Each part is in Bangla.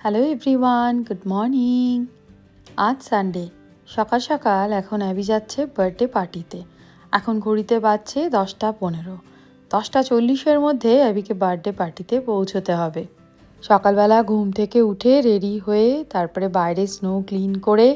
হ্যালো এভরিওয়ান গুড মর্নিং আজ সানডে সকাল সকাল এখন অ্যাবি যাচ্ছে বার্থডে পার্টিতে এখন ঘড়িতে বাজছে দশটা পনেরো। দশটা চল্লিশের মধ্যে অ্যাবিকে বার্থডে পার্টিতে পৌঁছতে হবে। সকালবেলা ঘুম থেকে উঠে রেডি হয়ে তারপরে বাইরে স্নো ক্লিন করে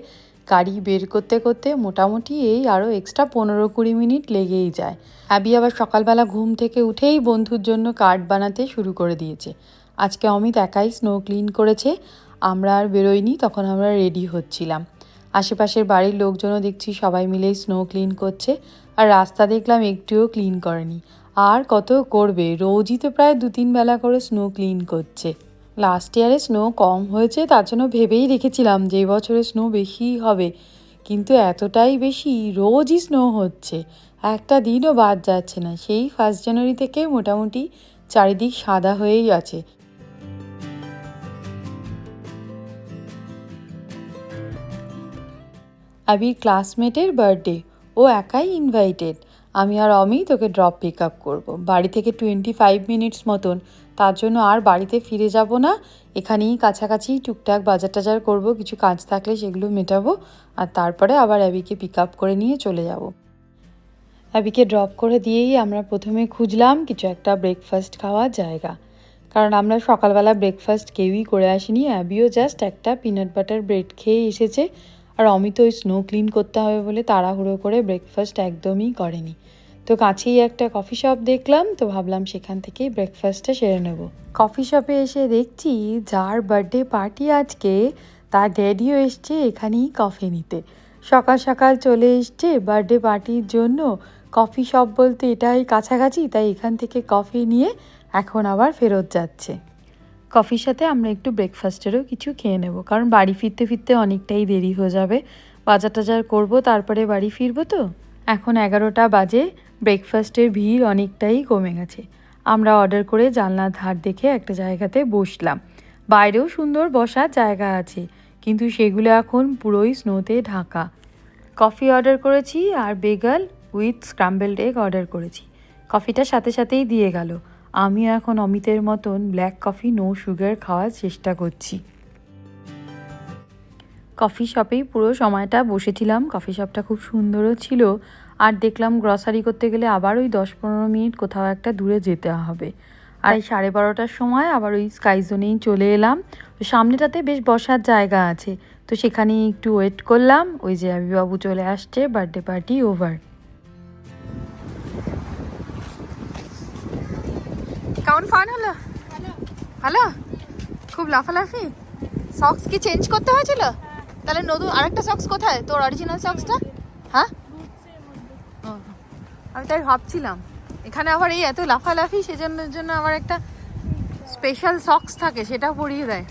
গাড়ি বের করতে করতে মোটামুটি এই আরও এক্সট্রা পনেরো কুড়ি মিনিট লেগেই যায়। অ্যাবি আবার সকালবেলা ঘুম থেকে উঠেই বন্ধুর জন্য কার্ড বানাতে শুরু করে দিয়েছে। আজকে অমিত একাই স্নো ক্লিন করেছে, আমরা আর বেরোইনি, তখন আমরা রেডি হচ্ছিলাম। আশেপাশের বাড়ির লোকজনও দেখছি সবাই মিলেই স্নো ক্লিন করছে, আর রাস্তা দেখলাম একটুও ক্লিন করেনি। আর কত করবে? রোজই তো প্রায় দু তিন বেলা করে স্নো ক্লিন করছে। লাস্ট ইয়ারে স্নো কম হয়েছে, তার জন্য ভেবেই রেখেছিলাম যে বছরে স্নো বেশি হবে। কিন্তু এতটাই বেশি, রোজই স্নো হচ্ছে। একটা দিনও বাদ যাচ্ছে না। সেই ফার্স্ট জানুয়ারি থেকে মোটামুটি চারিদিক সাদা হয়েই আছে। আবির ক্লাসমেটের বার্থডে ও একাই ইনভাইটেড আমি আর অমিত ওকে ড্রপ পিক আপ করব। বাড়ি থেকে টোয়েন্টি ফাইভ মিনিটস মতন। তার জন্য আর বাড়িতে ফিরে যাব না। এখানেই কাছাকাছি টুকটাক বাজার টাজার করব। কিছু কাজ থাকলে সেগুলো মেটাবো। আর তারপরে আবার অ্যাবিকে পিক আপ করে নিয়ে চলে যাব। অ্যাবিকে ড্রপ করে দিয়েই আমরা প্রথমে খুঁজলাম কিছু একটা ব্রেকফাস্ট খাওয়ার জায়গা। কারণ আমরা সকালবেলা ব্রেকফাস্ট কেউই করে আসিনি। অ্যাবিও জাস্ট একটা পিনাট বাটার ব্রেড খেয়ে এসেছে। আর অমিত ওই স্নো ক্লিন করতে হবে বলে তাড়াহুড়ো করে ব্রেকফাস্ট একদমই করেনি। তো কাছেই একটা কফি শপ দেখলাম, তো ভাবলাম সেখান থেকেই ব্রেকফাস্টটা সেরে নেব। কফি শপে এসে দেখছি যার বার্থডে পার্টি আজকে, তার ড্যাডিও এসছে এখানেই কফি নিতে। সকাল সকাল চলে এসছে বার্থডে পার্টির জন্য। কফি শপ বলতে এটাই কাছাকাছি, তাই এখান থেকে কফি নিয়ে এখন আবার ফেরত যাচ্ছে। কফির সাথে আমরা একটু ব্রেকফাস্টেরও কিছু খেয়ে নেব। কারণ বাড়ি ফিরতে ফিরতে অনেকটাই দেরি হয়ে যাবে। বাজার টাজার করব, তারপরে বাড়ি ফিরবো তো? এখন এগারোটা বাজে ব্রেকফাস্টের ভিড় অনেকটাই কমে গেছে। আমরা অর্ডার করে জানলার ধার দেখে একটা জায়গাতে বসলাম। বাইরেও সুন্দর বসার জায়গা আছে, কিন্তু সেগুলো এখন পুরোই স্নোতে ঢাকা। কফি অর্ডার করেছি আর bagel with scrambled egg order করেছি। কফিটা সাথে সাথেই দিয়ে গেল। আমিও এখন অমিতের মতন ব্ল্যাক কফি নো সুগার খাওয়ার চেষ্টা করছি। কফি শপেই পুরো সময়টা বসেছিলাম। কফি শপটা খুব সুন্দরও ছিল। আর দেখলাম গ্রসারি করতে গেলে আবার ওই দশ পনেরো মিনিট কোথাও একটা দূরে যেতে হবে। আর এই সাড়ে বারোটার সময় আবার ওই স্কাই জোনেই চলে এলাম। তো সামনেটাতে বেশ বসার জায়গা আছে। তো সেখানেই একটু ওয়েট করলাম। ওই যে আবিবাবু চলে আসছে বার্থডে পার্টি ওভার কেমন ফান হলো? ভালো? খুব লাফালাফি? সক্স কি চেঞ্জ করতে হয়েছিল? তাহলে নতুন আরেকটা সক্স কোথায়? তোর অরিজিনাল সক্সটা হ্যাঁ? ও, আমি তাই ভাবছিলাম। এখানে আবার এই এত লাফালাফি সেজন্য জন্য আবার একটা স্পেশাল সক্স থাকে সেটা পরিয়ে দেয়।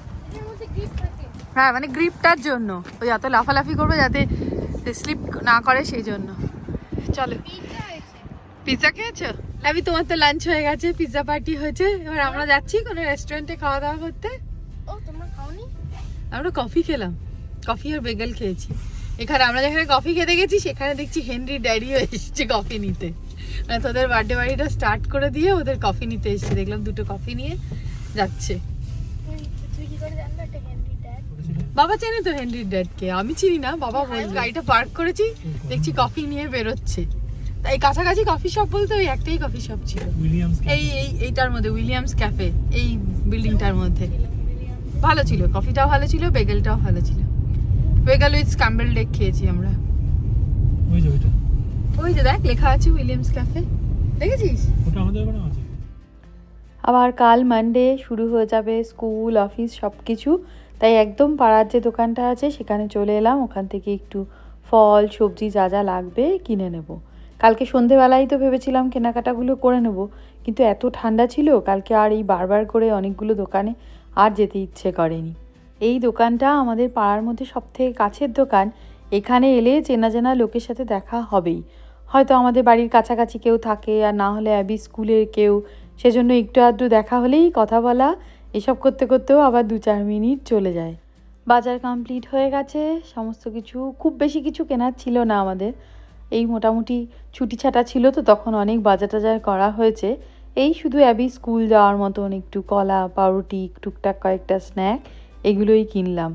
হ্যাঁ মানে গ্রিপটার জন্য। ওই এত লাফালাফি করবে যাতে স্লিপ না করে সেই জন্য। চলো। পিৎজা খেয়েছো? আমি তোমার তো লাঞ্চ হয়ে গেছে পিৎজা পার্টি হয়েছে। এবার আমরা যাচ্ছি কোনো রেস্টুরেন্টে খাওয়া দাওয়া করতে। ও তোমরা খাওনি? আমরা কফি খেলাম। কফি আর বেগেল খেয়েছি। এখানে আমরা যেখানে কফি খেতে গেছি সেখানে দেখছি হেনরি ড্যাডিও এসেছে কফি নিতে। মানে তোদের বার্থডে বাড়িটা স্টার্ট করে দিয়ে ওদের কফি নিতে এসেছে। দেখলাম দুটো কফি নিয়ে যাচ্ছে। তুই তুই কি করে জানলে এটা হেনরি ড্যাড বাবা চেনে তো হেনরির ড্যাডকে আমি চিনি না বাবা গাড়িটা পার্ক করেছি দেখছি কফি নিয়ে বেরোচ্ছে। তাই কাছাকাছি কফি শপ বলতে ওই একটাই কফি শপ ছিল। উইলিয়ামস এই এই এইটার মধ্যে উইলিয়ামস ক্যাফে এই বিল্ডিংটার মধ্যে। ভালো ছিল কফিটাও ভালো ছিল বেগেলটাও ভালো ছিল। বেগেল উইথ স্ক্যাম্বেল ডেক খেয়েছি আমরা। ওই যে ওইটা। ওই যে দেখ লেখা আছে উইলিয়ামস ক্যাফে দেখেছিস? ওটা আমাদের ওখানে আছে। আবার কাল মানডে শুরু হয়ে যাবে স্কুল অফিস সব কিছু তাই একদম পাড়ার যে দোকানটা আছে সেখানে চলে এলাম। ওখান থেকে একটু ফল সবজি যা যা লাগবে কিনে নেব। কালকে সন্ধেবেলায় তো ভেবেছিলাম কেনাকাটাগুলো করে নেব, কিন্তু এত ঠান্ডা ছিল, কালকে আর এই বারবার করে অনেকগুলো দোকানে আর যেতে ইচ্ছে করেনি। এই দোকানটা আমাদের পাড়ার মধ্যে সবথেকে কাছের দোকান, এখানে এলে চেনা চেনা লোকের সাথে দেখা হবেই। হয়তো আমাদের বাড়ির কাছাকাছি কেউ থাকে, আর না হলে অ্যাবি স্কুলের কেউ, সেজন্য একটু আধটু দেখা হলেই কথা বলা, এসব করতে করতেও আবার দু চার মিনিট চলে যায়। বাজার কমপ্লিট হয়ে গেছে, সমস্ত কিছু, খুব বেশি কিছু কেনার ছিল না আমাদের। এই মোটামুটি ছুটি ছাটা ছিল তো তখন অনেক বাজার টাজার করা হয়েছে। এই শুধু অ্যাবি স্কুল যাওয়ার মতন একটু কলা, পাউরুটি, টুকটাক কয়েকটা স্ন্যাক এগুলোই কিনলাম।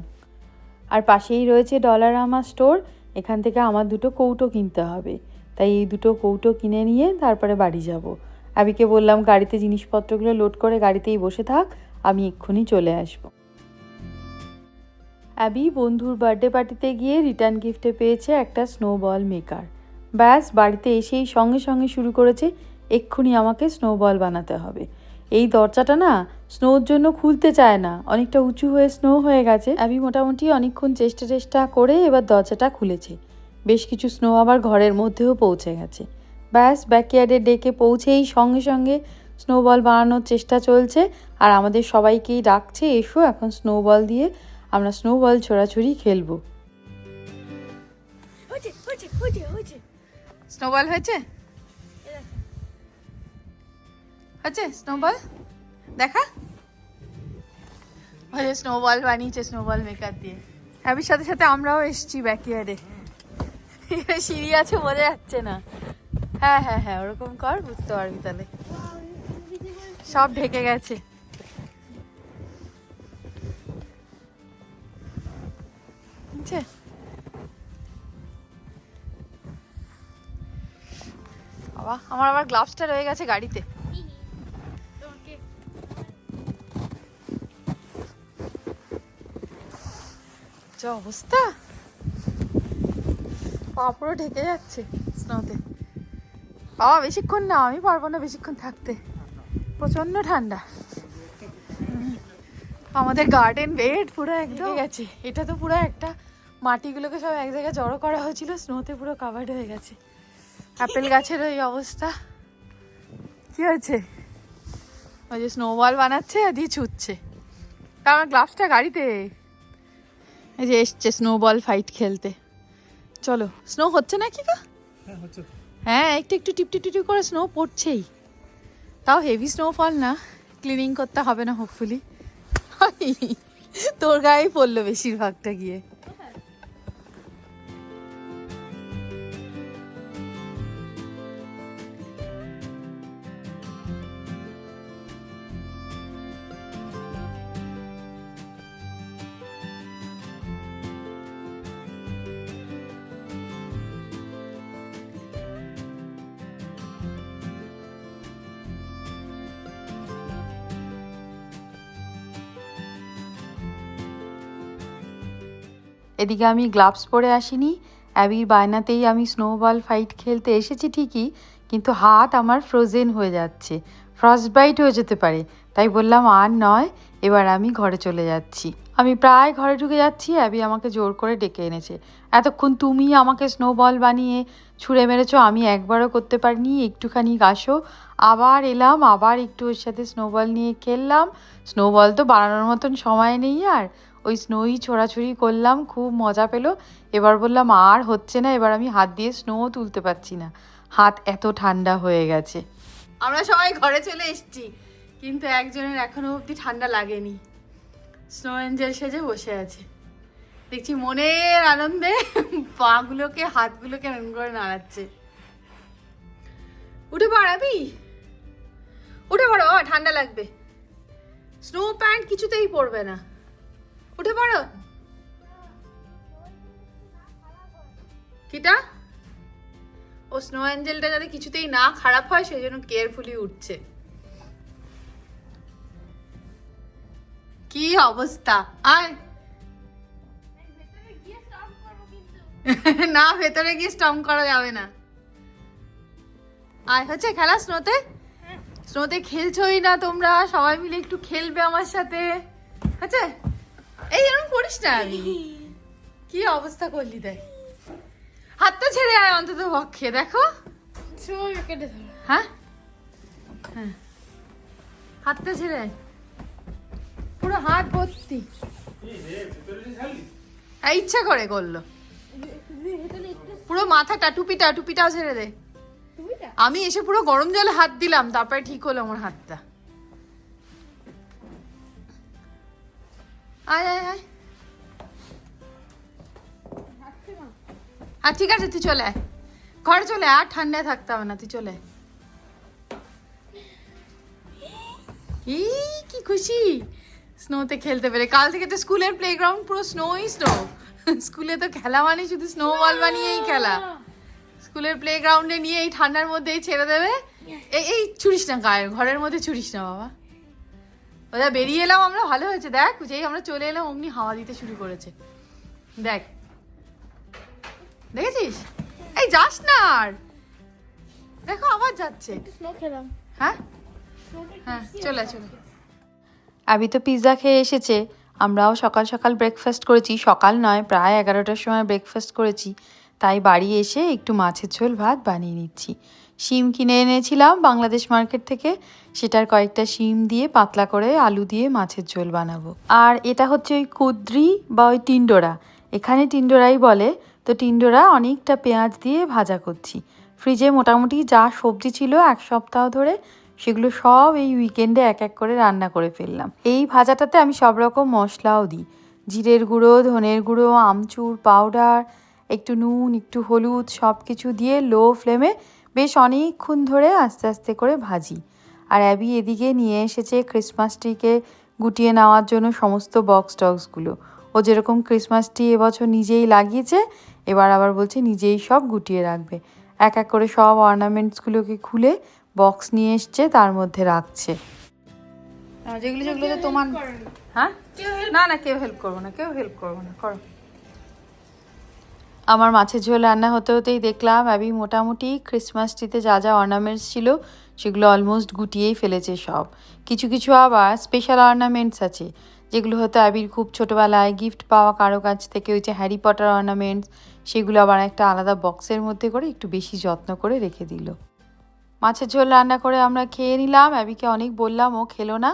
আর পাশেই রয়েছে ডলার ডলারামা স্টোর এখান থেকে আমার দুটো কৌটো কিনতে হবে। তাই এই দুটো কৌটো কিনে নিয়ে তারপরে বাড়ি যাব। আবিকে বললাম, গাড়িতে জিনিসপত্রগুলো লোড করে গাড়িতেই বসে থাক, আমি এক্ষুনি চলে আসব। অ্যাবি বন্ধুর বার্থডে পার্টিতে গিয়ে রিটার্ন গিফটে পেয়েছে একটা স্নোবল মেকার ব্যাস, বাড়িতে এসেই সঙ্গে সঙ্গে শুরু করেছে, এক্ষুনি আমাকে স্নোবল বানাতে হবে। এই দরজাটা না স্নোর জন্য খুলতে চায় না, অনেকটা উঁচু হয়ে স্নো হয়ে গেছে। আমি মোটামুটি অনেকক্ষণ চেষ্টা চেষ্টা করে এবার দরজাটা খুলেছে। বেশ কিছু স্নো আবার ঘরের মধ্যেও পৌঁছে গেছে। ব্যাস ব্যাকয়ার্ডে ডেকে পৌঁছেই সঙ্গে সঙ্গে স্নোবল বানানোর চেষ্টা চলছে। আর আমাদের সবাইকেই ডাকছে, এসো এখন স্নোবল দিয়ে আমরা স্নোবল ছোড়াছুড়ি খেলব। হয়েছে হয়েছে হয়েছে হয়েছে। স্নোবল হয়েছে? হয়েছে স্নোবল? দেখা? হয়েছে স্নোবল বানিয়েছে, স্নোবল মেকার দিয়ে। হ্যাবির সাথে সাথে আমরাও এসেছি ব্যাকইয়ার্ডে সিঁড়ি আছে বোঝা যাচ্ছে না। হ্যাঁ হ্যাঁ হ্যাঁ ওরকম কর, বুঝতে পারবি তাহলে। সব ঢেকে গেছে। বুঝছে বাবা আমার আবার গ্লাভসটা রয়ে গেছে গাড়িতে। যা অবস্থা? পা পুরো ঢেকে যাচ্ছে স্নোতে বাবা বেশিক্ষণ না আমি পারব না বেশিক্ষণ থাকতে। প্রচণ্ড ঠান্ডা। আমাদের গার্ডেন বেড পুরো একদম গেছে। এটা তো পুরো একটা মাটিগুলোকে সব এক জায়গায় জড়ো করা হয়েছিল স্নোতে পুরো কাভার্ড হয়ে গেছে। আপেল গাছের ওই অবস্থা। কি হয়েছে? ওই যে স্নোবল বানাচ্ছে আর দিয়ে ছুটছে। তা আমার গ্লাভসটা গাড়িতে। এই যে এসছে স্নো বল ফাইট খেলতে। চলো স্নো হচ্ছে নাকি গো? হ্যাঁ হ্যাঁ একটু একটু টিপটি টিপটি করে স্নো পড়ছেই। তাও হেভি স্নোফল না ক্লিনিং করতে হবে না হোপফুলি তোর গায়েই পড়ল বেশিরভাগটা গিয়ে। এদিকে আমি গ্লাভস পরে আসিনি, অ্যাবির বায়নাতেই আমি স্নোবল ফাইট খেলতে এসেছি ঠিকই, কিন্তু হাত আমার ফ্রোজেন হয়ে যাচ্ছে ফ্রস্ট বাইট হয়ে যেতে পারে, তাই বললাম আর নয়, এবার আমি ঘরে চলে যাচ্ছি। আমি প্রায় ঘরে ঢুকে যাচ্ছি, অ্যাবি আমাকে জোর করে ডেকে এনেছে, এতক্ষণ তুমি আমাকে স্নোবল বানিয়ে ছুঁড়ে মেরেছ, আমি একবারও করতে পারিনি, একটুখানি আসো। আবার এলাম, আবার একটু ওর সাথে স্নোবল নিয়ে খেললাম স্নোবল তো বানানোর মতন সময় নেই আর ওই স্নোই ছোড়াছুড়ি করলাম, খুব মজা পেল। এবার বললাম, আর হচ্ছে না, এবার আমি হাত দিয়ে স্নো তুলতে পারছি না। হাত এত ঠান্ডা হয়ে গেছে। আমরা সবাই ঘরে চলে এসছি, কিন্তু একজনের এখনও অবধি ঠান্ডা লাগেনি। স্নো এঞ্জেল সেজে বসে আছে। দেখছি মনের আনন্দে পাগুলোকে, হাতগুলোকে এরকম করে নাড়াচ্ছে। উঠে পড়াবি উঠে পড়ো ঠান্ডা লাগবে। স্নো প্যান্ট কিছুতেই পরবে না। উঠে পড়ো। কিটা? ও স্নো অ্যাঞ্জেলটা যাতে কিছুতেই না খারাপ হয় সেই জন্য কেয়ারফুলি উঠছে। কি অবস্থা? আয়। না ভেতরে গিয়ে স্টম করা যাবে না। আয় হচ্ছে খেলা স্নোতে স্নোতে খেলছোই না তোমরা সবাই মিলে একটু খেলবে আমার সাথে। আচ্ছা এই এরকম করিস না আমি। কি অবস্থা করলি দেখ। হাতটা ছেড়ে আয় অন্তত পক্ষে দেখো। হ্যাঁ? হ্যাঁ। হাতটা ছেড়ে আয়। পুরো হাত ভর্তি। ইচ্ছা করে করল। পুরো মাথাটা টুপিটা টুপিটাও ছেড়ে দে। আমি এসে পুরো গরম জলে হাত দিলাম তারপরে ঠিক হলো আমার হাতটা। আয় আয় আয়। হ্যাঁ ঠিক আছে, তুই চলে আয়। ঘরে চলে আর ঠান্ডায় থাকতে হবে না, তুই চলে কি খুশি? স্নোতে খেলতে পেরে। কাল থেকে তো স্কুলের প্লেগ্রাউন্ড পুরো স্নোই স্নো স্কুলে তো খেলা মানে শুধু স্নো বল বানিয়েই খেলা। স্কুলের প্লেগ্রাউন্ডে নিয়ে এই ঠান্ডার মধ্যেই ছেড়ে দেবে। এই ছুরিস না গায়ে ঘরের মধ্যে ছুরিস না, বাবা। ওদের বেরিয়ে এলাম আমরা ভালো হয়েছে। দেখ যেই আমরা চলে এলাম অমনি হাওয়া দিতে শুরু করেছে। দেখ। দেখেছিস? এই যাস না আর। দেখো আবার যাচ্ছে। হ্যাঁ? হ্যাঁ চলে চলে আবি তো পিৎজা খেয়ে এসেছে। আমরাও সকাল সকাল ব্রেকফাস্ট করেছি। সকাল নয় প্রায় এগারোটার সময় ব্রেকফাস্ট করেছি। তাই বাড়ি এসে একটু মাছের ঝোল ভাত বানিয়ে নিচ্ছি। শিম কিনে এনেছিলাম বাংলাদেশ মার্কেট থেকে। সেটার কয়েকটা শিম দিয়ে পাতলা করে আলু দিয়ে মাছের ঝোল বানাবো। আর এটা হচ্ছে ওই কুদ্রি বা ওই টিন্ডোরা। এখানে টিন্ডোরাই বলে। তো টিন্ডোরা অনেকটা পেঁয়াজ দিয়ে ভাজা করছি। ফ্রিজে মোটামুটি যা সবজি ছিল এক সপ্তাহ ধরে, সেগুলো সব এই উইকেন্ডে এক এক করে রান্না করে ফেললাম। এই ভাজাটাতে আমি সব রকম মশলাও দিই। জিরের গুঁড়ো, ধনের গুঁড়ো, আমচুর, পাউডার, একটু নুন, একটু হলুদ সব কিছু দিয়ে লো ফ্লেমে বেশ অনেকক্ষণ ধরে আস্তে আস্তে করে ভাজি। আর অ্যাবি এদিকে নিয়ে এসেছে ক্রিসমাস ট্রিকে গুটিয়ে নেওয়ার জন্য সমস্ত বক্স টক্সগুলো ও যেরকম ক্রিসমাস ট্রি এবছর নিজেই লাগিয়েছে এবার আবার বলছে নিজেই সব গুটিয়ে রাখবে। এক এক করে সব অর্নামেন্টসগুলোকে খুলে বক্স নিয়ে এসছে তার মধ্যে রাখছে। যেগুলো যেগুলো তোমার হ্যাঁ? না না কেউ হেল্প করব না কেউ হেল্প করব না করো। আমার মাছের ঝোল রান্না হতে হতেই দেখলাম, অ্যাবি মোটামুটি ক্রিসমাস ট্রিতে যা যা অর্নামেন্টস ছিল, সেগুলো অলমোস্ট গুটিয়েই ফেলেছে সব। কিছু কিছু আবার স্পেশাল অর্নামেন্টস আছে, যেগুলো হয়তো অ্যাবির খুব ছোটোবেলায় গিফট পাওয়া কারও কাছ থেকে, ওই যে হ্যারি পটার অর্নামেন্টস সেগুলো আবার একটা আলাদা বক্সের মধ্যে করে একটু বেশি যত্ন করে রেখে দিল। মাছের ঝোল রান্না করে আমরা খেয়ে নিলাম, অ্যাবিকে অনেক বললাম, ও খেলো না।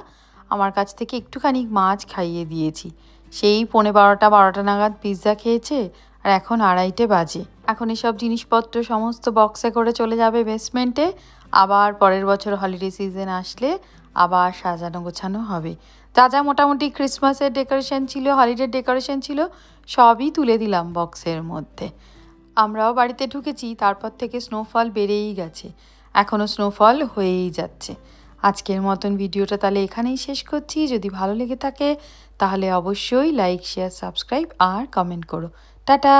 আমার কাছ থেকে একটুখানি মাছ খাইয়ে দিয়েছি। সেই পৌনে বারোটা বারোটা নাগাদ পিৎজা খেয়েছে আর এখন আড়াইটে বাজে। এখন এসব জিনিসপত্র সমস্ত বক্সে করে চলে যাবে বেসমেন্টে আবার পরের বছর হলিডে সিজন আসলে আবার সাজানো গোছানো হবে। যা যা মোটামুটি ক্রিসমাসের ডেকোরেশন ছিল হলিডের ডেকোরেশন ছিল, সবই তুলে দিলাম বক্সের মধ্যে। আমরাও বাড়িতে ঢুকেছি, তারপর থেকে স্নোফল বেড়েই গেছে। এখনও স্নোফল হয়েই যাচ্ছে। আজকের মতন ভিডিওটা তাহলে এখানেই শেষ করছি। যদি ভালো লেগে থাকে, তাহলে অবশ্যই লাইক শেয়ার সাবস্ক্রাইব আর কমেন্ট করো। টাটা।